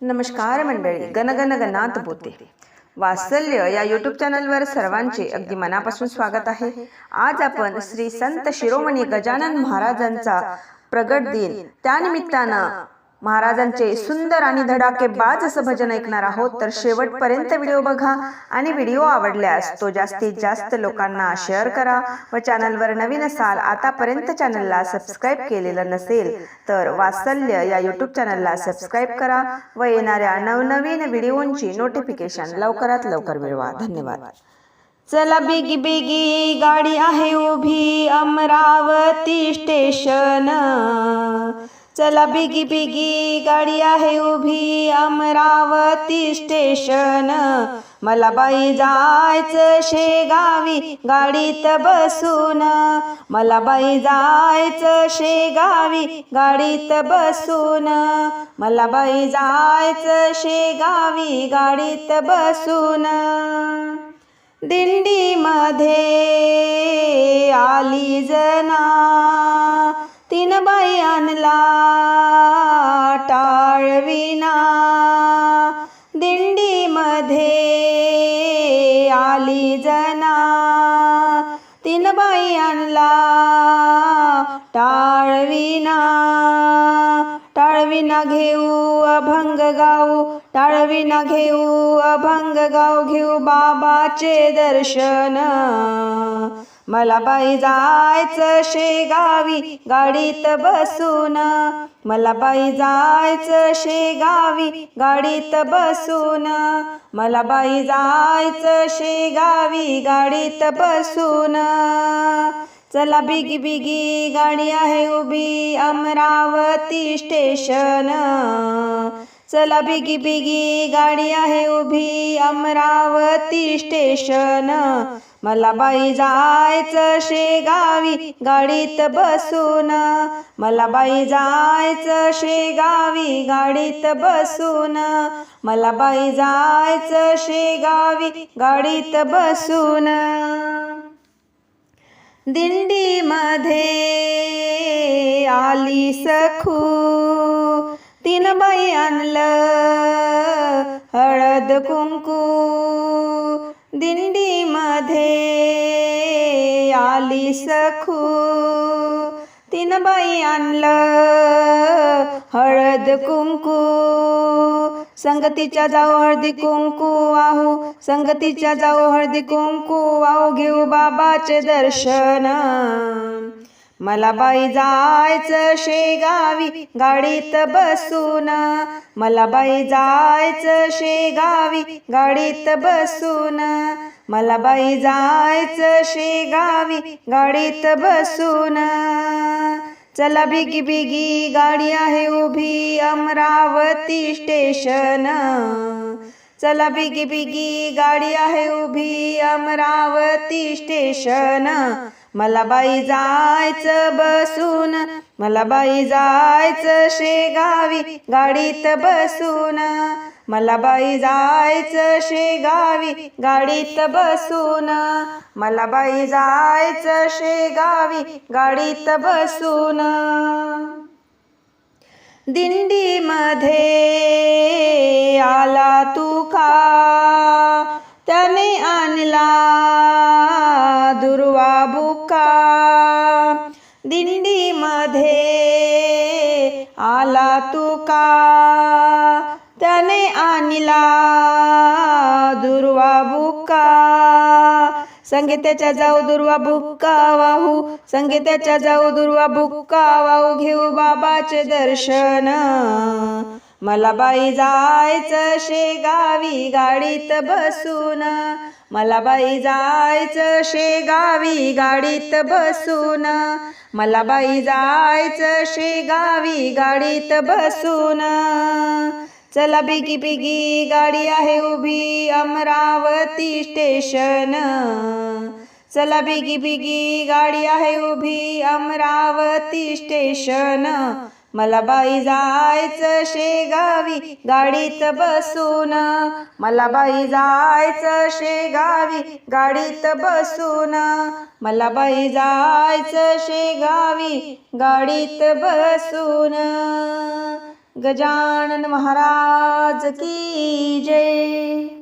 नमस्कार मंडळी गणगण गणात बोते वात्सल्य या यूट्यूब चॅनलवर सर्वांचे अगदी मनापासून स्वागत आहे. आज आपण श्री संत शिरोमणी गजानन महाराजांचा प्रगट दिन त्यानिमित्तानं महाराजांचे सुंदर आणि धडाकेबाज असं भजन ऐकणार आहोत तर शेवटपर्यंत व्हिडिओ बघा आणि व्हिडिओ आवडल्यास तो जास्तीत जास्त लोकांना शेअर करा व चॅनलवर नवीन असाल आतापर्यंत चॅनलला सबस्क्राईब केलेलं नसेल तर वात्सल्य या यूट्यूब चॅनलला सबस्क्राईब करा व येणाऱ्या नवनवीन व्हिडिओंची नोटिफिकेशन लवकरात लवकर मिळवा. धन्यवाद. चला बिगी बेगी गाडी आहे उभी अमरावती स्टेशन चला बिगी बिगी गाडी आहे उभी अमरावती स्टेशन. मला बाई जायचं शेगावी गाडीत बसून. मला बाई जायचं शेगावी गाडीत बसून. मला बाई जायचं शेगावी गाडीत बसून. दिंडीमध्ये आली जना. तीन बाई आणला टाळविना. दिंडीमध्ये आली जना. तीन बाई आणला टाळविना. टाळविना घेऊ अभंग गाऊ टाळविना घेऊ अभंग गाऊ घेऊ बाबाचे दर्शन. मला बाई जायचं शेगावी गाडीत बसून. मला बाई जायचं शेगावी गाडीत बसून. मला बाई जायचं शेगावी गाडीत बसून. चला बिगी बिगी गाडी आहे उभी अमरावती स्टेशन. चला बिगी बिगी गाडी आहे उभी अमरावती स्टेशन. मला बाई जायचं शेगावी गाडीत बसून. मला बाई जायचं शेगावी गाडीत बसून. मला बाई जायचं शेगावी गाडीत बसून. दिंडीमध्ये आली सखू तीन बाई आणलं हळद कुंकू दिंडीमध्ये आली सखू. तीन बाई आणलं हळद कुंकू संगतीच्या जाऊ हळदी कुंकू वाहू संगतीच्या जाऊ हळदी कुंकू आहो घेऊ बाबाचे दर्शन. मला बाई जायचं शेगावी गाडीत बसून. मला बाई जायचं शेगावी गाडीत बसून. मला बाई जायचं शेगावी गाडीत बसून. चला बिगी बिगी गाडी आहे उभी अमरावती स्टेशन. चला बिगी बिगी गाडी आहे उभी अमरावती स्टेशन. मला बाई जायचं बसून मला बाई जायचं शेगावी गाडीत बसून. मला बाई जायचं शेगावी गाडीत बसून. मला बाई जायचं शेगावी गाडीत बसून. दिंडीमध्ये आला तुका. त्याने आणला दुर्वा बुका. दिंडीमध्ये आला तुका. त्याने आणला दुर्वा बुका. संगीताच्या जाऊ दुर्वा बुक्का वाहू. संगीताच्या जाऊ दुर्वा बुक्का वाहू. घेऊ बाबाचे दर्शन. मला बाई जायचं शेगावी गाडीत बसून. मला बाई जायचं शेगावी गाडीत बसून. मला बाई जायचं शेगावी गाडीत बसून. चला बिगी बेगी गाडी आहे उभी अमरावती स्टेशन. चला बेगी बेगी गाडी आहे उभी अमरावती स्टेशन. मला बाई जायचं शेगावी गाडीत बसून. मला बाई जायचं शेगावी गाडीत बसून. मला बाई जायचं शेगावी गाडीत बसून. गजानन महाराज की जय।